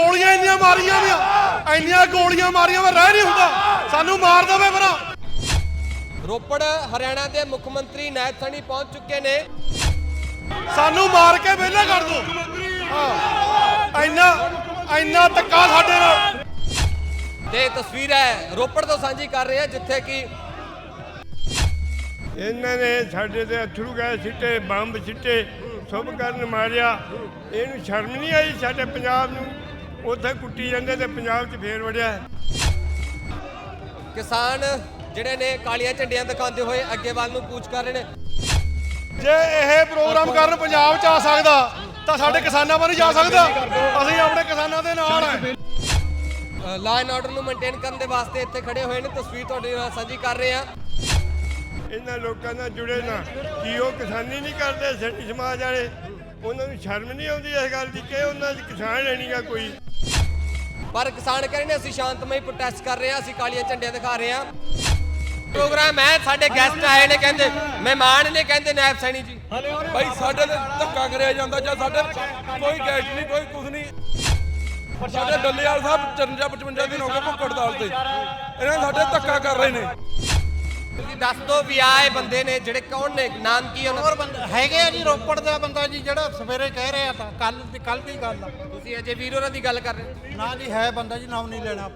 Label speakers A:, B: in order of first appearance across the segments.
A: ਗੋਲੀਆਂ ਇੰਨੀਆਂ ਮਾਰੀਆਂ ਵੀ ਇੰਨੀਆਂ ਗੋਲੀਆਂ ਮਾਰੀਆਂ ਮੈਂ ਰਹਿ ਨਹੀਂ ਹੁੰਦਾ। ਸਾਨੂੰ ਮਾਰ ਦੇਵੇ ਭਰਾ।
B: ਰੋਪੜ ਹਰਿਆਣਾ ਦੇ ਮੁੱਖ ਮੰਤਰੀ ਨਾਇਬ ਸੈਣੀ ਪਹੁੰਚ ਚੁੱਕੇ ਨੇ।
A: ਸਾਨੂੰ ਮਾਰ ਕੇ ਵਿਹਲੇ ਕਰ ਦੋ। ਹਾਂ ਇੰਨਾ ਇੰਨਾ ਧੱਕਾ ਸਾਡੇ ਨਾਲ।
B: ਤੇ ਤਸਵੀਰ ਹੈ ਰੋਪੜ ਤੋਂ ਸਾਂਝੀ ਕਰ ਰਹੇ ਹਾਂ ਜਿੱਥੇ ਕਿ
C: ਇਹਨਾਂ ਨੇ ਸਾਡੇ ਤੇ ਅਥਰੂ ਗੈਸ ਸਿੱਟੇ ਬੰਬ ਸਿੱਟੇ ਸਭ ਕਰਨ ਮਾਰਿਆ। ਇਹਨੂੰ ਸ਼ਰਮ ਨਹੀਂ ਆਈ ਸਾਡੇ ਪੰਜਾਬ ਨੂੰ। ਉੱਥੇ ਕੁੱਟੀ ਜਾਂਦੇ ਤੇ ਪੰਜਾਬ 'ਚ ਫੇਰ ਵੜਿਆ।
B: ਕਿਸਾਨ ਜਿਹੜੇ ਨੇ ਕਾਲੀਆਂ ਝੰਡੀਆਂ ਦਿਖਾਉਂਦੇ ਹੋਏ ਅੱਗੇ ਵੱਲ ਨੂੰ ਕੂਚ ਕਰ ਰਹੇ ਨੇ।
A: ਜੇ ਇਹ ਪ੍ਰੋਗਰਾਮ ਕਰਨ ਪੰਜਾਬ 'ਚ ਆ ਸਕਦਾ ਤਾਂ ਸਾਡੇ ਕਿਸਾਨਾਂ ਵੱਲ ਜਾ ਸਕਦਾ। ਅਸੀਂ ਆਪਣੇ ਕਿਸਾਨਾਂ ਦੇ ਨਾਲ ਹਾਂ
B: ਲਾ ਐਂਡ ਆਰਡਰ ਨੂੰ ਮੇਨਟੇਨ ਕਰਨ ਦੇ ਵਾਸਤੇ ਇੱਥੇ ਖੜੇ ਹੋਏ ਨੇ। ਤਸਵੀਰ ਤੁਹਾਡੇ ਨਾਲ ਸਾਂਝੀ ਕਰ ਰਹੇ ਹਾਂ।
C: ਇਹਨਾਂ ਲੋਕਾਂ ਨਾਲ ਜੁੜੇ ਨਾ ਕੀ ਉਹ ਕਿਸਾਨੀ ਨਹੀਂ ਕਰਦੇ ਸੈਣੀ ਸਮਾਜ ਵਾਲੇ। ਉਹਨਾਂ ਨੂੰ ਸ਼ਰਮ ਨਹੀਂ ਆਉਂਦੀ ਇਸ ਗੱਲ ਦੀ ਕਿ ਉਹਨਾਂ 'ਚ ਕਿਸਾਨ ਲੈਣੀਗਾ ਕੋਈ।
B: ਪਰ ਕਿਸਾਨ ਕਹਿ ਰਹੇ ਨੇ ਅਸੀਂ ਸ਼ਾਂਤਮਈ ਪ੍ਰੋਟੈਸਟ ਕਰ ਰਹੇ ਹਾਂ ਅਸੀਂ ਕਾਲੀਆਂ ਝੰਡੀਆਂ ਦਿਖਾ ਰਹੇ ਹਾਂ। ਪ੍ਰੋਗਰਾਮ ਹੈ ਸਾਡੇ ਗੈਸਟ ਆਏ ਨੇ ਕਹਿੰਦੇ ਮਹਿਮਾਨ ਨੇ ਕਹਿੰਦੇ ਨਾਇਬ ਸੈਣੀ ਜੀ।
D: ਭਾਈ ਸਾਡੇ ਤੇ ਧੱਕਾ ਕਰਿਆ ਜਾਂਦਾ ਜਾਂ ਸਾਡੇ ਕੋਈ ਗੈਸ ਨਹੀਂ ਕੋਈ ਕੁਝ ਨਹੀਂ। ਸਾਡੇ ਡੱਲੇਵਾਲ ਸਾਹਿਬ 54 55 ਦਿਨ ਹੋ ਗਏ ਭੁੱਖ ਹੜਤਾਲ ਤੇ। ਇਹਨਾਂ ਨੇ ਸਾਡੇ ਧੱਕਾ ਕਰ ਰਹੇ ਨੇ।
B: ਤੁਸੀਂ ਦੱਸ ਦਿਓ ਵੀ ਆਏ ਬੰਦੇ ਨੇ ਜਿਹੜੇ ਕੌਣ ਨੇ ਨਾਮ ਕੀ ਉਹਨਾਂ
E: ਹੋਰ
B: ਦਾ
E: ਬੰਦਾ ਹੈਗੇ ਆ ਜੀ ਰੋਪੜ ਦਾ ਬੰਦਾ ਜੀ ਜਿਹੜਾ ਸਵੇਰੇ ਕਹਿ ਰਿਹਾ ਤਾਂ ਕੱਲ ਦੀ ਕੱਲ ਦੀ ਗੱਲ ਆ।
B: ਤੁਸੀਂ ਅਜੇ ਵੀਰ ਉਹਨਾਂ ਦੀ ਗੱਲ ਕਰ ਰਹੇ ਹੋ?
E: ਨਾ ਜੀ ਹੈ ਬੰਦਾ ਜੀ ਨਾਮ ਨਹੀਂ ਲੈਣਾ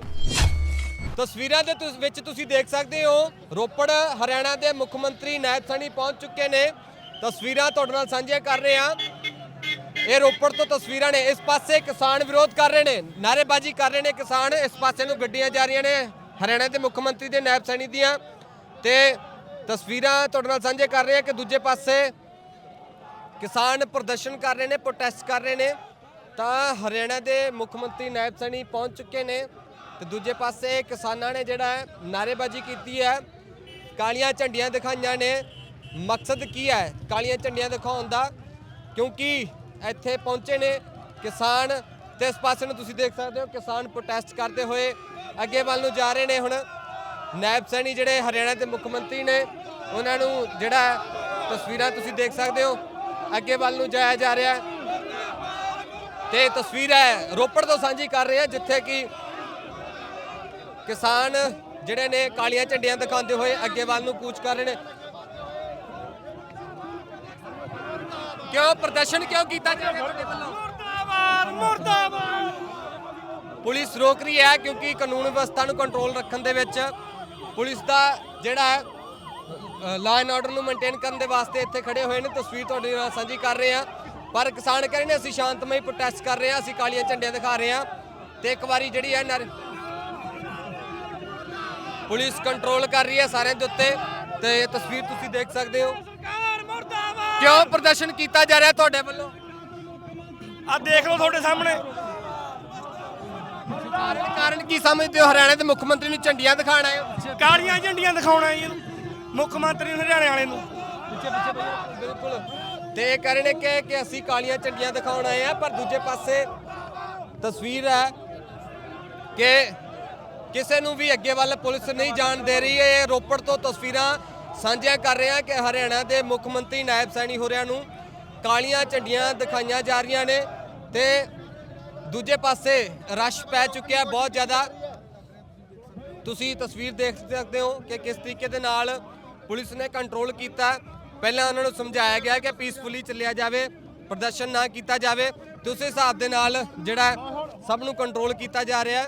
B: ਤਸਵੀਰਾਂ ਦੇ ਤੁਸ- ਵਿੱਚ ਤੁਸੀਂ ਦੇਖ ਸਕਦੇ ਹੋ ਰੋਪੜ ਹਰਿਆਣਾ ਦੇ ਮੁੱਖ ਮੰਤਰੀ ਨਾਇਬ ਸੈਣੀ ਪਹੁੰਚ ਚੁੱਕੇ ਨੇ। ਤਸਵੀਰਾਂ ਤੁਹਾਡੇ ਨਾਲ ਸਾਂਝੀਆਂ ਕਰ ਰਹੇ ਹਾਂ। ਇਹ ਰੋਪੜ ਤੋਂ ਤਸਵੀਰਾਂ ਨੇ। ਇਸ ਪਾਸੇ ਕਿਸਾਨ ਵਿਰੋਧ ਕਰ ਰਹੇ ਨੇ ਨਾਅਰੇਬਾਜ਼ੀ ਕਰ ਰਹੇ ਨੇ ਕਿਸਾਨ। ਇਸ ਪਾਸੇ ਨੂੰ ਗੱਡੀਆਂ ਜਾ ਰਹੀਆਂ ਨੇ ਹਰਿਆਣਾ ਦੇ ਮੁੱਖ ਮੰਤਰੀ ਦੇ ਨਾਇਬ ਸੈਣੀ ਦੀਆਂ। ਤੇ ਤਸਵੀਰਾਂ ਤੁਹਾਡੇ ਨਾਲ ਸਾਂਝੇ ਕਰ ਰਹੇ ਹਾਂ ਕਿ ਦੂਜੇ ਪਾਸੇ ਕਿਸਾਨ ਪ੍ਰਦਰਸ਼ਨ ਕਰ ਰਹੇ ਨੇ ਪ੍ਰੋਟੈਸਟ ਕਰ ਰਹੇ ਨੇ। ਤਾਂ ਹਰਿਆਣਾ ਦੇ ਮੁੱਖ ਮੰਤਰੀ ਨਾਇਬ ਸੈਣੀ ਪਹੁੰਚ ਚੁੱਕੇ ਨੇ ਤੇ ਦੂਜੇ ਪਾਸੇ ਕਿਸਾਨਾਂ ਨੇ ਜਿਹੜਾ ਹੈ ਨਾਅਰੇਬਾਜ਼ੀ ਕੀਤੀ ਹੈ, ਕਾਲੀਆਂ ਝੰਡੀਆਂ ਦਿਖਾਈਆਂ ਨੇ। ਮਕਸਦ ਕੀ ਹੈ ਕਾਲੀਆਂ ਝੰਡੀਆਂ ਦਿਖਾਉਣ ਦਾ? ਕਿਉਂਕਿ ਇੱਥੇ ਪਹੁੰਚੇ ਨੇ ਕਿਸਾਨ ਤੇ ਇਸ ਪਾਸੇ ਨੂੰ ਤੁਸੀਂ ਦੇਖ ਸਕਦੇ ਹੋ ਕਿਸਾਨ ਪ੍ਰੋਟੈਸਟ ਕਰਦੇ ਹੋਏ ਅੱਗੇ ਵੱਲ ਨੂੰ ਜਾ ਰਹੇ ਨੇ ਹੁਣ। ਨਾਇਬ ਸੈਣੀ ਜਿਹੜੇ ਹਰਿਆਣਾ ਦੇ ਮੁੱਖ ਮੰਤਰੀ ਨੇ ਉਹਨਾਂ ਨੂੰ ਜਿਹੜਾ ਤਸਵੀਰਾਂ ਤੁਸੀਂ ਦੇਖ ਸਕਦੇ ਹੋ ਅੱਗੇ ਵੱਲ ਨੂੰ ਜਾਇਆ ਜਾ ਰਿਹਾ ਹੈ। ਤੇ ਤਸਵੀਰ ਹੈ ਰੋਪੜ ਤੋਂ ਸਾਂਝੀ ਕਰ ਰਹੇ ਹਾਂ ਜਿੱਥੇ ਕਿ ਕਿਸਾਨ ਜਿਹੜੇ ਨੇ ਕਾਲੀਆਂ ਝੰਡੀਆਂ ਦਿਖਾਉਂਦੇ ਹੋਏ ਅੱਗੇ ਵੱਲ ਨੂੰ ਕੂਚ ਕਰ ਰਹੇ ਨੇ। ਕਿਉਂ? ਪ੍ਰਦਰਸ਼ਨ ਕਿਉਂ ਕੀਤਾ ਜਾ ਰਿਹਾ ਤੁਹਾਡੇ ਵੱਲੋਂ? ਮੁਰਦਾਬਾਦ ਮੁਰਦਾਬਾਦ! ਪੁਲਿਸ ਰੋਕ ਰਹੀ ਹੈ ਕਿਉਂਕਿ ਕਾਨੂੰਨ ਵਿਵਸਥਾ ਨੂੰ ਕੰਟਰੋਲ ਰੱਖਣ ਦੇ ਵਿੱਚ ਪੁਲਿਸ ਦਾ ਜਿਹੜਾ ਲਾ ਐਂਡ ਆਰਡਰ ਨੂੰ ਮੇਨਟੇਨ ਕਰਨ ਦੇ ਵਾਸਤੇ ਇੱਥੇ ਖੜੇ ਹੋਏ ਨੇ ਤਸਵੀਰ ਤੁਹਾਡੇ ਨਾਲ ਸਾਂਝੀ ਕਰ ਰਹੇ ਹਾਂ। ਪਰ ਕਿਸਾਨ ਕਹਿ ਰਹੇ ਨੇ ਅਸੀਂ ਸ਼ਾਂਤਮਈ ਪ੍ਰੋਟੈਸਟ ਕਰ ਰਹੇ ਹਾਂ ਅਸੀਂ ਕਾਲੀਆਂ ਝੰਡੀਆਂ ਦਿਖਾ ਰਹੇ ਹਾਂ। ਤੇ ਇੱਕ ਵਾਰੀ ਜਿਹੜੀ ਹੈ ਨਰ ਪੁਲਿਸ ਕੰਟਰੋਲ ਕਰ ਰਹੀ ਹੈ ਸਾਰਿਆਂ ਦੇ ਉੱਤੇ। ਤੇ ਇਹ ਤਸਵੀਰ ਤੁਸੀਂ ਦੇਖ ਸਕਦੇ ਹੋ। ਕਿਉਂ ਪ੍ਰਦਰਸ਼ਨ ਕੀਤਾ ਜਾ ਰਿਹਾ ਤੁਹਾਡੇ ਵੱਲੋਂ?
A: ਆ ਦੇਖ ਲਓ ਤੁਹਾਡੇ ਸਾਹਮਣੇ।
B: ਕਾਰਨ ਕਾਰਨ ਕੀ ਸਮਝਦੇ ਹੋ? ਹਰਿਆਣਾ ਦੇ ਮੁੱਖ ਮੰਤਰੀ ਨੂੰ ਝੰਡੀਆਂ ਦਿਖਾਣ ਆਏ ਹੋ?
A: ਕਾਲੀਆਂ ਝੰਡੀਆਂ ਦਿਖਾਉਣਾ ਜੀ ਇਹਨੂੰ। ਮੁੱਖ ਮੰਤਰੀ ਹਰਿਆਣੇ ਵਾਲੇ ਨੂੰ।
B: ਬਿਲਕੁਲ। ਤੇ ਇਹ ਕਹਿ ਰਹੇ ਨੇ ਕਿ ਕਿ ਅਸੀਂ ਕਾਲੀਆਂ ਝੰਡੀਆਂ ਦਿਖਾਉਣ ਆਏ ਆ ਪਰ ਦੂਜੇ ਪਾਸੇ ਤਸਵੀਰ ਹੈ ਕਿ ਕਿਸੇ ਨੂੰ ਵੀ ਅੱਗੇ ਵੱਲ ਪੁਲਿਸ ਨਹੀਂ ਜਾਣ ਦੇ ਰਹੀ। ਹੈ ਇਹ ਰੋਪੜ ਤੋਂ ਤਸਵੀਰਾਂ ਸਾਂਝੀਆਂ ਕਰ ਰਹੇ ਹਾਂ ਕਿ ਹਰਿਆਣਾ ਦੇ ਮੁੱਖ ਮੰਤਰੀ ਨਾਇਬ ਸੈਣੀ ਹੋਰਿਆਂ ਨੂੰ ਕਾਲੀਆਂ ਝੰਡੀਆਂ ਦਿਖਾਈਆਂ ਜਾ ਰਹੀਆਂ ਨੇ ਤੇ ਦੂਜੇ ਪਾਸੇ ਰਸ਼ ਪੈ ਚੁੱਕਿਆ ਬਹੁਤ ਜ਼ਿਆਦਾ। ਤੁਸੀਂ ਤਸਵੀਰ ਦੇਖ ਸਕਦੇ ਹੋ ਕਿ ਕਿਸ ਤਰੀਕੇ ਦੇ ਨਾਲ ਪੁਲਿਸ ਨੇ ਕੰਟਰੋਲ ਕੀਤਾ। ਪਹਿਲਾਂ ਉਹਨਾਂ ਨੂੰ ਸਮਝਾਇਆ ਗਿਆ ਕਿ ਪੀਸਫੁਲੀ ਚੱਲਿਆ ਜਾਵੇ ਪ੍ਰਦਰਸ਼ਨ ਨਾ ਕੀਤਾ ਜਾਵੇ। ਤੇ ਉਸੇ ਹਿਸਾਬ ਦੇ ਨਾਲ ਜਿਹੜਾ ਸਭ ਨੂੰ ਕੰਟਰੋਲ ਕੀਤਾ ਜਾ ਰਿਹਾ। ਹੈ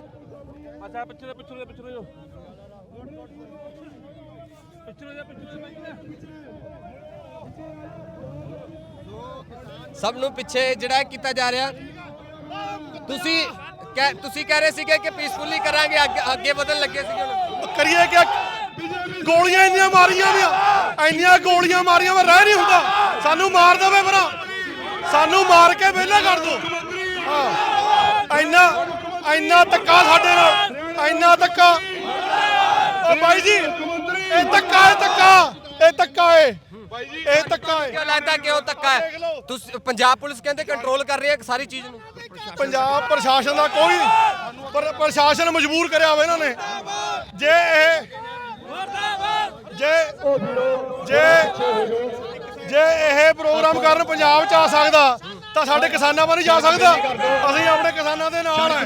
D: ਅੱਛਾ ਪਿੱਛੇ ਦੇ ਪਿੱਛੇ ਦੇ ਪਿੱਛੇ ਦੇ। ਪਿੱਛੇ ਦੇ ਪਿੱਛੇ
B: ਸਭ ਨੂੰ ਪਿੱਛੇ ਜਿਹੜਾ ਕੀਤਾ ਜਾ ਰਿਹਾ। ਤੁਸੀਂ ਕਹਿ- ਤੁਸੀਂ ਕਹਿ ਰਹੇ ਸੀਗੇ ਕਿ ਪੀਸਫੁਲੀ ਕਰਾਂਗੇ, ਅੱਗੇ ਅੱਗੇ ਵਧਣ ਲੱਗੇ ਸੀਗੇ ਹੁਣ।
A: ਕਰੀਏ ਕਿ ਗੋਲੀਆਂ ਇੰਨੀਆਂ ਮਾਰੀਆਂ ਵੀ ਇੰਨੀਆਂ ਗੋਲੀਆਂ ਮਾਰੀਆਂ, ਮੈਂ ਰਹਿ ਨਹੀਂ ਹੁੰਦਾ। ਸਾਨੂੰ ਮਾਰ ਦੇਵੇ ਭਰਾ। ਸਾਨੂੰ ਮਾਰ ਕੇ ਵਿਹਲਾ ਕਰ ਦੋ। ਹਾਂ। ਇੰਨਾ ਇੰਨਾ ਧੱਕਾ ਸਾਡੇ ਨਾਲ, ਇੰਨਾ ਧੱਕਾ। ਓ ਬਾਈ ਜੀ, ਇਹ ਧੱਕਾ ਇਹ ਧੱਕਾ ਇਹ ਧੱਕਾ ਏ। ਇਹ ਧੱਕਾ
B: ਕਿਉਂ ਲੱਗਦਾ ਕਿ ਉਹ ਧੱਕਾ ਹੈ? ਤੁਸੀਂ ਪੰਜਾਬ ਪੁਲਿਸ ਕਹਿੰਦੇ ਕੰਟਰੋਲ ਕਰ ਰਹੀ ਹੈ ਸਾਰੀ ਚੀਜ਼ ਨੂੰ।
A: ਪੰਜਾਬ ਪ੍ਰਸ਼ਾਸਨ ਦਾ ਕੋਈ ਪਰ ਪ੍ਰਸ਼ਾਸਨ ਮਜਬੂਰ ਕਰਿਆ ਹੋਵੇ ਇਹਨਾਂ ਨੇ। ਜੇ ਇਹ ਜੇ ਜੇ ਜੇ ਇਹ ਪ੍ਰੋਗਰਾਮ ਕਰਨ ਪੰਜਾਬ ਚ ਆ ਸਕਦਾ ਤਾਂ ਸਾਡੇ ਕਿਸਾਨਾਂ ਵੱਲ ਜਾ ਸਕਦਾ। ਅਸੀਂ ਆਪਣੇ ਕਿਸਾਨਾਂ ਦੇ ਨਾਲ ਹੈ।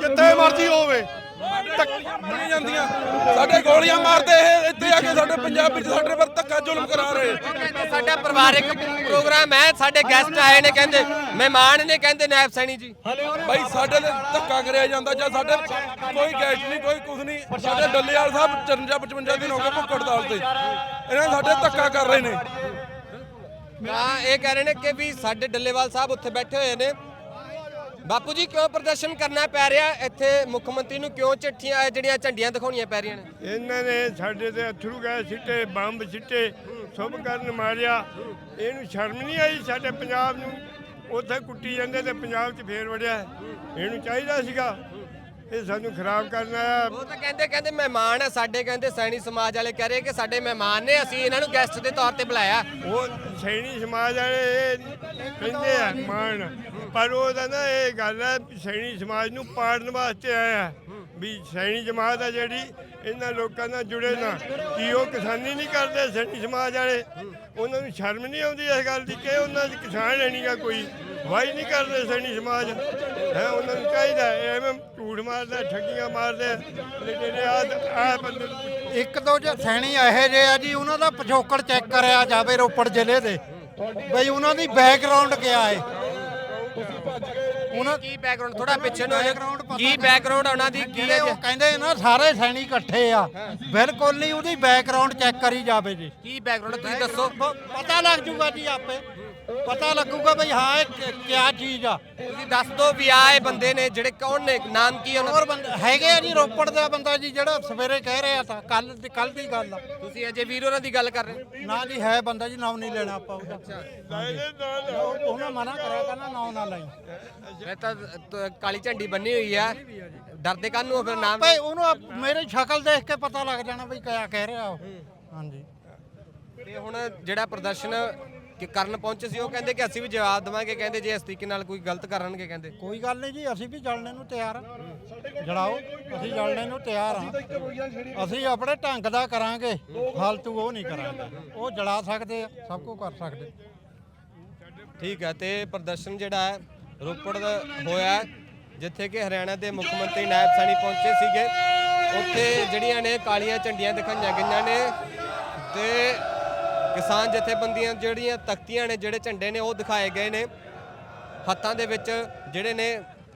A: ਜਿੱਥੇ ਮਰਜ਼ੀ ਹੋਵੇ।
D: ਬਣੀ ਜਾਂਦੀਆਂ। ਸਾਡੇ ਗੋਲੀਆਂ ਮਾਰਦੇ ਇਹ ਇੱਥੇ ਆ ਕੇ ਸਾਡੇ ਪੰਜਾਬ ਵਿੱਚ ਸਾਡੇ ਪਰ ਧੱਕਾ ਜ਼ੁਲਮ ਕਰਾ ਰਹੇ।
B: ਸਾਡਾ ਪਰਿਵਾਰਕ ਪ੍ਰੋਗਰਾਮ ਹੈ ਸਾਡੇ ਗੈਸਟ ਆਏ ਨੇ ਕਹਿੰਦੇ ਮਹਿਮਾਨ ਨੇ ਕਹਿੰਦੇ ਨਾਇਬ ਸੈਣੀ ਜੀ।
D: ਬਾਈ ਸਾਡੇ ਤੇ ਧੱਕਾ ਕਰਿਆ ਜਾਂਦਾ ਜਾਂ ਸਾਡੇ ਕੋਈ ਗੈਸ ਨਹੀਂ ਕੋਈ ਕੁਝ ਨਹੀਂ। ਸਾਡੇ ਡੱਲੇਵਾਲ ਸਾਹਿਬ 54 55 ਦਿਨ ਹੋ ਗਏ ਭੁੱਖ ਹੜਤਾਲ ਤੇ। ਇਹਨਾਂ ਸਾਡੇ ਧੱਕਾ ਕਰ ਰਹੇ ਨੇ।
B: ਤਾਂ ਇਹ ਕਹਿ ਰਹੇ ਨੇ ਕਿ ਵੀ ਸਾਡੇ ਡੱਲੇਵਾਲ ਸਾਹਿਬ ਉੱਥੇ ਬੈਠੇ ਹੋਏ ਨੇ ਬਾਪੂ ਜੀ, ਕਿਉਂ ਪ੍ਰਦਰਸ਼ਨ ਕਰਨਾ ਪੈ ਰਿਹਾ? ਇੱਥੇ ਮੁੱਖ ਮੰਤਰੀ ਨੂੰ ਕਿਉਂ ਚਿੱਠੀਆਂ, ਜਿਹੜੀਆਂ ਝੰਡੀਆਂ ਦਿਖਾਉਣੀਆਂ ਪੈ ਰਹੀਆਂ ਨੇ?
C: ਇਹਨਾਂ ਨੇ ਸਾਡੇ ਤੇ ਅਥਰੂ ਗਏ ਸਿੱਟੇ, ਬੰਬ ਸਿੱਟੇ, ਸਭ ਕਰਨ ਮਾਰਿਆ। ਇਹਨੂੰ ਸ਼ਰਮ ਨਹੀਂ ਆਈ ਸਾਡੇ ਪੰਜਾਬ ਨੂੰ? ਉੱਥੇ ਕੁੱਟੀ ਜਾਂਦੇ ਤੇ ਪੰਜਾਬ 'ਚ ਫੇਰ ਵੜਿਆ। ਇਹਨੂੰ ਚਾਹੀਦਾ ਸੀਗਾ। ਇਹ ਸਾਨੂੰ ਖਰਾਬ ਕਰਨ ਆਇਆ
B: ਉਹ ਤਾਂ ਕਹਿੰਦੇ ਕਹਿੰਦੇ ਮਹਿਮਾਨ ਆ ਸਾਡੇ ਕਹਿੰਦੇ ਸੈਣੀ ਸਮਾਜ ਵਾਲੇ ਕਹਿ ਰਹੇ ਕਿ ਸਾਡੇ ਮਹਿਮਾਨ ਨੇ ਅਸੀਂ ਇਹਨਾਂ ਨੂੰ ਗੈਸਟ ਦੇ ਤੌਰ ਤੇ ਬੁਲਾਇਆ।
C: ਉਹ ਸੈਣੀ ਸਮਾਜ ਵਾਲੇ ਇਹ ਕਹਿੰਦੇ ਆ ਮਾਣ। ਪਰ ਉਹਦਾ ਨਾ ਇਹ ਗੱਲ ਹੈ ਸੈਣੀ ਸਮਾਜ ਨੂੰ ਪਾੜਨ ਵਾਸਤੇ ਆਇਆ। ਵੀ ਸੈਣੀ ਜਮਾਤ ਆ ਜਿਹੜੀ ਇਹਨਾਂ ਲੋਕਾਂ ਨਾਲ ਜੁੜੇ ਨਾ ਕੀ ਉਹ ਕਿਸਾਨੀ ਨਹੀਂ ਕਰਦੇ ਸੈਣੀ ਸਮਾਜ ਵਾਲੇ। ਉਹਨਾਂ ਨੂੰ ਸ਼ਰਮ ਨਹੀਂ ਆਉਂਦੀ ਇਸ ਗੱਲ ਦੀ ਕਿ ਉਹਨਾਂ ਦੀ ਕਿਸਾਨ ਨਹੀਂਗਾ ਕੋਈ ਵਾਈ ਨਹੀਂ ਕਰਦੇ ਸੈਣੀ ਸਮਾਜ। ਹੈ ਉਹਨਾਂ ਨੂੰ ਚਾਹੀਦਾ ਐਵੇਂ ਝੂਠ ਮਾਰਦਾ ਠੱਗੀਆਂ ਮਾਰਦੇ ਜਿਹੜੇ ਆ ਆ ਬੰਦੇ।
E: ਇੱਕ ਦੋ ਜੇ ਸੈਣੀ ਇਹੋ ਜਿਹੇ ਆ ਜੀ ਉਹਨਾਂ ਦਾ ਪਿਛੋਕੜ ਚੈੱਕ ਕਰਿਆ ਜਾਵੇ ਰੋਪੜ ਜ਼ਿਲ੍ਹੇ ਦੇ। ਬਈ ਉਹਨਾਂ ਦੀ ਬੈਕਗ੍ਰਾਉਂਡ ਕਿਆ ਹੈ? ਉਹਨਾਂ
B: ਕੀ ਬੈਕਗ੍ਰਾਉਂਡ ਥੋੜਾ ਪਿੱਛੇ ਨੂੰ ਹੋ ਜਾਓ। ਕੀ। ਬੈਕਗ੍ਰਾਉਂਡ ਉਹਨਾਂ ਦੀ? ਕੀ ਹੈ
E: ਉਹ ਕਹਿੰਦੇ ਨਾ ਸਾਰੇ ਸੈਣੀ ਇਕੱਠੇ ਆ। ਬਿਲਕੁਲ ਨਹੀਂ ਉਹਦੀ ਬੈਕਗ੍ਰਾਉਂਡ ਚੈੱਕ ਕਰੀ ਜਾਵੇ ਜੀ।
B: ਕੀ ਬੈਕਗ੍ਰਾਉਂਡ ਤੁਸੀਂ ਦੱਸੋ।
E: ਪਤਾ ਲੱਗ ਜੂਗਾ ਜੀ ਆਪੇ। ਪਤਾ ਲੱਗੂਗਾ ਬਈ ਹਾਂ ਇਹ ਕਿ- ਕਿਆ ਚੀਜ਼ ਆ।
B: ਤੁਸੀਂ ਦੱਸ ਦਿਓ ਵੀ ਆਹ ਇਹ ਬੰਦੇ ਨੇ ਜਿਹੜੇ ਕੌਣ ਨੇ ਨਾਮ ਕੀ ਉਹਨਾਂ
E: ਹੋਰ ਬੰਦੇ ਹੈਗੇ ਆ ਜੀ ਰੋਪੜ ਦਾ ਬੰਦਾ ਜੀ ਜਿਹੜਾ ਸਵੇਰੇ ਕਹਿ ਰਿਹਾ ਤਾਂ ਕੱਲ ਦੀ ਕੱਲ ਦੀ ਗੱਲ ਆ।
B: ਤੁਸੀਂ ਅਜੇ ਵੀਰ ਉਹਨਾਂ ਦੀ ਗੱਲ ਕਰ ਰਹੇ ਹੋ?
E: ਨਾ ਜੀ ਹੈ ਬੰਦਾ ਜੀ ਨਾਮ ਨਹੀਂ ਲੈਣਾ ਆਪਾਂ ਉਹਦਾ। ਉਹ- ਉਹਨਾਂ ਮਨਾ ਕਰਿਆ ਕਹਿੰਦਾ ਨਾਮ ਨਾ ਲਈ
B: ਮੈਂ ਤਾਂ ਤ- ਕਾਲੀ ਝੰਡੀ ਬੰਨੀ ਹੋਈ ਆ। ਡਰਦੇ ਕਾਹਨੂੰ ਹੋ ਫਿਰ ਨਾਮ?
E: ਭਾਈ ਉਹਨੂੰ ਆਪ- ਮੇਰੀ ਸ਼ਕਲ ਦੇਖ ਕੇ ਪਤਾ ਲੱਗ ਜਾਣਾ ਬਈ ਕਿਆ ਕਹਿ ਰਿਹਾ ਉਹ। ਹਾਂਜੀ।
B: ਤੇ ਹੁਣ ਜਿਹੜਾ ਪ੍ਰਦਰਸ਼ਨ ਕਿ ਕਰਨ ਪਹੁੰਚੇ ਸੀ ਉਹ ਕਹਿੰਦੇ ਕਿ ਅਸੀਂ ਵੀ ਜਵਾਬ ਦੇਵਾਂਗੇ ਕਹਿੰਦੇ ਜੇ ਇਸ ਤਰੀਕੇ ਨਾਲ ਕੋਈ ਗਲਤ ਕਰਨਗੇ ਕਹਿੰਦੇ।
E: ਕੋਈ ਗੱਲ ਨਹੀਂ ਜੀ ਅਸੀਂ ਵੀ ਜਲਣੇ ਨੂੰ ਤਿਆਰ ਆ। ਜੜਾਓ ਅਸੀਂ ਜਲਣੇ ਨੂੰ ਤਿਆਰ ਆ। ਅਸੀਂ ਆਪਣੇ ਢੰਗ ਦਾ ਕਰਾਂਗੇ ਫालतू ਉਹ ਨਹੀਂ ਕਰਾਂਗੇ। ਉਹ ਜਲਾ ਸਕਦੇ ਆ ਸਭ ਕੁਝ ਕਰ ਸਕਦੇ।
B: ਠੀਕ ਹੈ ਤੇ ਪ੍ਰਦਰਸ਼ਨ ਜਿਹੜਾ ਹੈ ਰੋਪੜ ਦਾ ਹੋਇਆ ਹੈ, ਜਿੱਥੇ ਕਿ ਹਰਿਆਣਾ ਦੇ ਮੁੱਖ ਮੰਤਰੀ ਨਾਇਬ ਸੈਣੀ ਪਹੁੰਚੇ ਸੀਗੇ। ਉੱਥੇ ਜਿਹੜੀਆਂ ਨੇ ਕਾਲੀਆਂ ਝੰਡੀਆਂ ਦਿਖਾਈਆਂ ਗਈਆਂ ਨੇ ਤੇ ਕਿਸਾਨ ਜਥੇਬੰਦੀਆਂ ਜਿਹੜੀਆਂ ਤਖਤੀਆਂ ਨੇ, ਜਿਹੜੇ ਝੰਡੇ ਨੇ, ਉਹ ਦਿਖਾਏ ਗਏ ਨੇ। ਹੱਥਾਂ ਦੇ ਵਿੱਚ ਜਿਹੜੇ ਨੇ,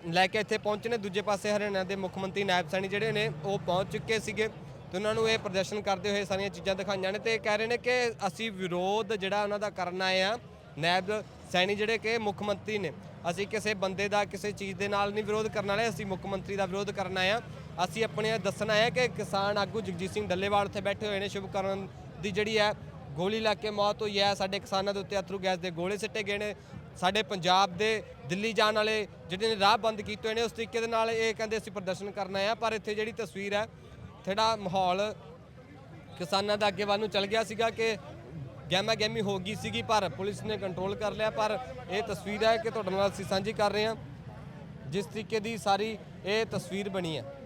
B: ਲੈ ਕੇ ਇੱਥੇ ਪਹੁੰਚੇ ਨੇ। ਦੂਜੇ ਪਾਸੇ ਹਰਿਆਣਾ ਦੇ ਮੁੱਖ ਮੰਤਰੀ ਨਾਇਬ ਸੈਣੀ ਜਿਹੜੇ ਨੇ, ਉਹ ਪਹੁੰਚ ਚੁੱਕੇ ਸੀਗੇ ਤੇ ਉਹਨਾਂ ਨੂੰ ਇਹ ਪ੍ਰਦਰਸ਼ਨ ਕਰਦੇ ਹੋਏ ਸਾਰੀਆਂ ਚੀਜ਼ਾਂ ਦਿਖਾਈਆਂ ਨੇ ਤੇ ਕਹਿ ਰਹੇ ਨੇ ਕਿ ਅਸੀਂ ਵਿਰੋਧ ਜਿਹੜਾ ਉਹਨਾਂ ਦਾ ਕਰਨ ਆਏ ਆ ਨਾਇਬ ਸੈਣੀ ਜਿਹੜੇ ਕਿ ਮੁੱਖ ਮੰਤਰੀ ਨੇ, ਅਸੀਂ ਕਿਸੇ ਬੰਦੇ ਦਾ, ਕਿਸੇ ਚੀਜ਼ ਦੇ ਨਾਲ ਨਹੀਂ ਵਿਰੋਧ ਕਰਨ ਵਾਲੇ, ਅਸੀਂ ਮੁੱਖ ਮੰਤਰੀ ਦਾ ਵਿਰੋਧ ਕਰਨ ਆਏ ਆ ਅਸੀਂ ਆਪਣੇ ਦੱਸਣਾ ਹੈ ਕਿ ਕਿਸਾਨ ਆਗੂ ਜਗਜੀਤ ਸਿੰਘ ਡੱਲੇਵਾਲ ਉੱਥੇ ਬੈਠੇ ਹੋਏ ਨੇ, ਸ਼ੁਭਕਰਨ ਦੀ ਜਿਹੜੀ ਹੈ ਗੋਲੀ ਲੱਗ ਕੇ ਮੌਤ ਹੋਈ ਹੈ। ਸਾਡੇ ਕਿਸਾਨਾਂ ਦੇ ਉੱਤੇ ਅਥਰੂ ਗੈਸ ਦੇ ਗੋਲੇ ਸਿੱਟੇ ਗਏ ਨੇ। ਸਾਡੇ ਪੰਜਾਬ ਦੇ ਦਿੱਲੀ ਜਾਣ ਵਾਲੇ ਜਿਹੜੇ ਨੇ ਰਾਹ ਬੰਦ ਕੀਤੇ ਹੋਏ ਨੇ, ਉਸ ਤਰੀਕੇ ਦੇ ਨਾਲ ਇਹ ਕਹਿੰਦੇ ਅਸੀਂ ਪ੍ਰਦਰਸ਼ਨ ਕਰਨਾ ਆ ਪਰ ਇੱਥੇ ਜਿਹੜੀ ਤਸਵੀਰ ਹੈ, ਥੋੜਾ ਮਾਹੌਲ ਕਿਸਾਨਾਂ ਦਾ ਅੱਗੇ ਵੱਲ ਨੂੰ ਚੱਲ ਗਿਆ ਸੀਗਾ ਕਿ ਗਹਿਮਾ ਗਹਿਮੀ ਹੋ ਗਈ ਸੀਗੀ, ਪਰ ਪੁਲਿਸ ਨੇ ਕੰਟਰੋਲ ਕਰ ਲਿਆ। ਪਰ ਇਹ ਤਸਵੀਰ ਹੈ ਕਿ ਤੁਹਾਡੇ ਨਾਲ ਅਸੀਂ ਸਾਂਝੀ ਕਰ ਰਹੇ ਹਾਂ, ਜਿਸ ਤਰੀਕੇ ਦੀ ਸਾਰੀ ਇਹ ਤਸਵੀਰ ਬਣੀ ਹੈ।